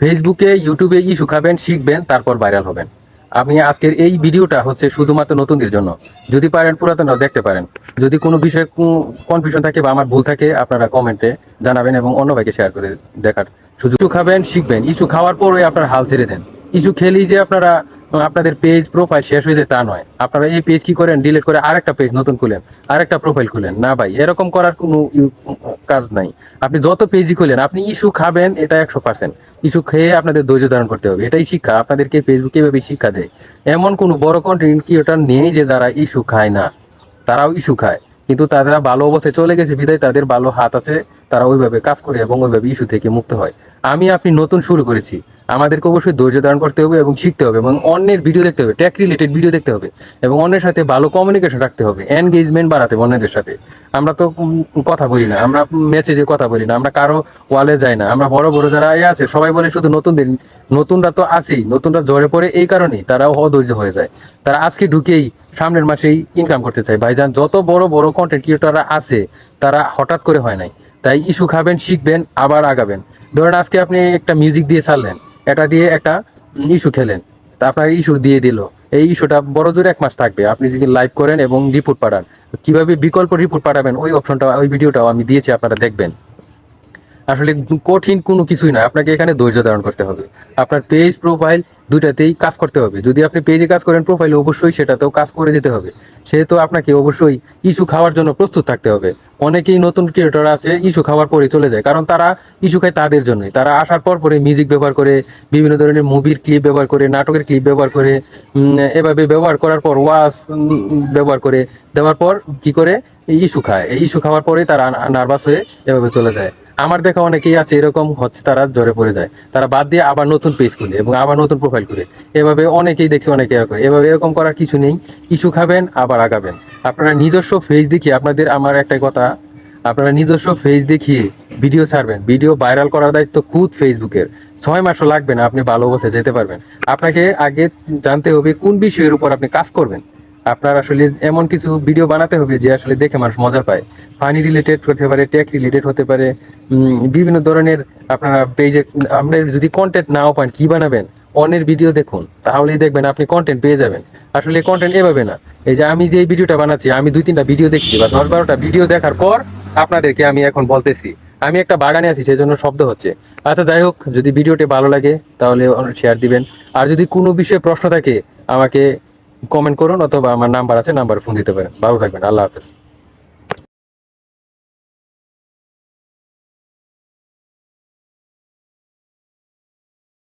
ফেসবুকে ইউটিউবে ই শুকাবেন, শিখবেন, তারপর ভাইরাল হবেন। আপনি আজকের এই ভিডিওটা হচ্ছে শুধুমাত্র নতুনদের জন্য। যদি পারেন পুরাতন দেখতে পারেন। যদি কোনো বিষয়ে কনফিউশন থাকে বা আমার ভুল থাকে, আপনারা কমেন্টে জানাবেন এবং অন্য ভাইকে শেয়ার করে দেখার সুযোগ। খাবেন, শিখবেন। ইস্যু খাওয়ার পরে আপনার হাল ছেড়ে দেন। ইস্যু খেলেই যে আপনারা আপনাদের পেজ প্রোফাইল শেষ হয়ে যায় তা নয়। আপনারা এই পেজ কি করেন? ডিলিট করে আরেকটা পেজ নতুন খুলেন, আরেকটা প্রোফাইল খুলেন। না ভাই, এরকম করার কোনো কাজ নাই। আপনি যত পেজই খুলেন, আপনি ইস্যু খাবেন, এটা একশো পার্সেন্ট ইস্যু খেয়ে আপনাদের ধৈর্য ধারণ করতে হবে। এটাই শিক্ষা। আপনাদেরকে ফেসবুক এভাবে শিক্ষা দেয়। এমন কোনো বড় কন্টেন্ট ক্রিয়েটার নেই যে যারা ইস্যু খায় না। তারাও ইস্যু খায়। কিন্তু তারা ভালো অবস্থায় চলে গেছে, বিধায় তাদের ভালো হাত আছে, তারা ওইভাবে কাজ করে এবং ওইভাবে ইস্যু থেকে মুক্ত হয়। আমি আপনি নতুন শুরু করেছি। আমাদেরকে অবশ্যই ধৈর্য ধারণ করতে হবে এবং শিখতে হবে এবং অন্যের ভিডিও দেখতে হবে ট্যাক রিলেটেড ভিডিও দেখতে হবে এবং অন্যের সাথে ভালো কমিউনিকেশন রাখতে হবে এনগেজমেন্ট বাড়াতে হবে অন্যদের সাথে। আমরা তো কথা বলি না, আমরা মেসেজে কথা বলি না, আমরা কারও ওয়ালে যাই না, আমরা বড় বড় যারা এ আছে, সবাই বলে শুধু নতুনদের, নতুনরা তো আছেই, নতুনরা জ্বরে পড়ে এই কারণেই তারা অধৈর্য হয়ে যায়। তারা আজকে ঢুকেই সামনের মাসেই ইনকাম করতে চায়। ভাইজান, যত বড় বড় কন্টেন্ট ক্রিয়েটাররা আছে, তারা হঠাৎ করে হয় নাই। তাই ইস্যু খাবেন, শিখবেন, আবার আগাবেন। ধরেন আজকে আপনি একটা মিউজিক দিয়ে ছাড়লেন এটা দিয়ে একটা ইস্যু খেলেন। তা আপনার ইস্যু দিয়ে দিল। এই ইস্যুটা বড় জোরে এক মাস থাকবে। আপনি যদি লাইভ করেন এবং রিপোর্ট পাঠান, কীভাবে বিকল্প রিপোর্ট পাঠাবেন, ওই অপশনটা ওই ভিডিওটাও আমি দিয়েছি, আপনারা দেখবেন। আসলে কঠিন কোনো কিছুই নয়। আপনাকে এখানে ধৈর্য ধারণ করতে হবে। আপনার পেজ প্রোফাইল দুইটাতেই কাজ করতে হবে। যদি আপনি পেজে কাজ করেন প্রোফাইলে অবশ্যই সেটাতেও কাজ করে যেতে হবে। সেহেতু আপনাকে অবশ্যই ইস্যু খাওয়ার জন্য প্রস্তুত থাকতে হবে। অনেকেই নতুন ক্রিয়েটর আছে, ইস্যু খাওয়ার পরে চলে যায়। কারণ তারা ইস্যু খায় তাদের জন্য তারা আসার পর পরে মিউজিক ব্যবহার করে, বিভিন্ন ধরনের মুভির ক্লিপ ব্যবহার করে, নাটকের ক্লিপ ব্যবহার করে এভাবে ব্যবহার করার পর ওয়াস ব্যবহার করে, দেওয়ার পর কি করে? ইস্যু খায়। এই ইস্যু খাওয়ার পরে তারা নার্ভাস হয়ে এভাবে চলে যায়। আমার দেখা অনেকেই আছে, এরকম হচ্ছে তারা জ্বরে পড়ে যায়। তারা বাদ দিয়ে আবার নতুন পেজ খুলে এবং আবার নতুন প্রোফাইল খুলে। এভাবে অনেকেই দেখছি, অনেকে এরকম। এভাবে এরকম করার কিছু নেই। ইস্যু খাবেন, আবার আগাবেন। আপনারা নিজস্ব ফেজ দেখিয়ে আপনাদের আমার একটাই কথা, আপনারা নিজস্ব ফেজ দেখিয়ে ভিডিও ছাড়বেন। ভিডিও ভাইরাল করার দায়িত্ব খুদ ফেসবুকের ছয় মাসও লাগবে না, আপনি ভালো অবস্থায় যেতে পারবেন। আপনাকে আগে জানতে হবে কোন বিষয়ের উপর আপনি কাজ করবেন। আপনার আসলে এমন কিছু ভিডিও বানাতে হবে যে আসলে দেখে মানুষ মজা পায়। ফানি রিলেটেড হতে পারে টেক রিলেটেড হতে পারে বিভিন্ন ধরনের আপনারা পেজে আপনার যদি কন্টেন্ট নাও পান, কি বানাবেন? অন্যের ভিডিও দেখুন, তাহলেই দেখবেন আপনি কন্টেন্ট পেয়ে যাবেন। আসলে কন্টেন্ট এভাবে না। এই যে আমি যে ভিডিওটা বানাচ্ছি, আমি দুই তিনটা ভিডিও দেখছি বা দশ বারোটা ভিডিও দেখার পর আপনাদেরকে আমি এখন বলতেছি। আমি একটা বাগানে আছি সেই জন্য শব্দ হচ্ছে। আচ্ছা যাই হোক, যদি ভিডিওটি ভালো লাগে, তাহলে শেয়ার দিবেন। আর যদি কোনো বিষয়ে প্রশ্ন থাকে, আমাকে কমেন্ট করুন অথবা আমার নাম্বার আছে নাম্বার ফোন দিতে পারেন। ভালো থাকবেন আল্লাহ হাফেজ।